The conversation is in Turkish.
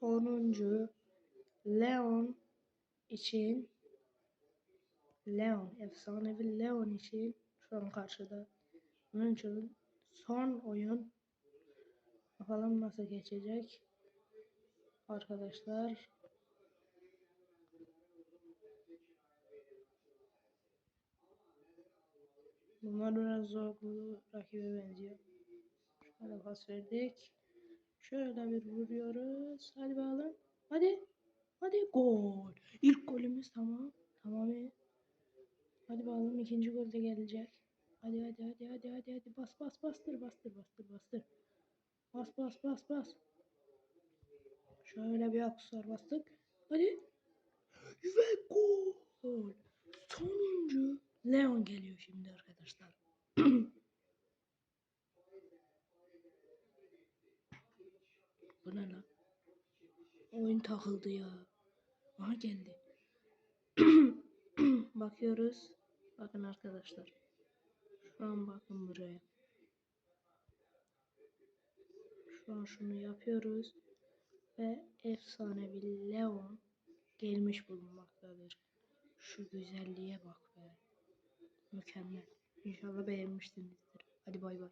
sonuncu Leon için Leon, efsanevi Leon için şu an karşıda. Bunun için son oyun. Bakalım nasıl geçecek. Arkadaşlar. Bunlar biraz zorlu rakibe benziyor. Şöyle pas verdik. Şöyle bir vuruyoruz. Hadi bakalım. Hadi. Hadi gol. İlk golümüz tamam. Tamam. Hadi bakalım ikinci gol de gelecek. Hadi hadi hadi hadi hadi hadi bas bas bastır bastır bastır bastır. Bas bas bas bas. Şöyle bir akuslar bastık. Hadi. Ve gol. Sonuncu Leon geliyor şimdi arkadaşlar. Bu ne lan? Oyun takıldı ya. Aha geldi. Bakıyoruz. Bakın arkadaşlar. Şu an bakın buraya. Şu an şunu yapıyoruz. Ve efsanevi Leon gelmiş bulunmaktadır. Şu güzelliğe bak be. Mükemmel. İnşallah beğenmişsinizdir. Hadi bay bay.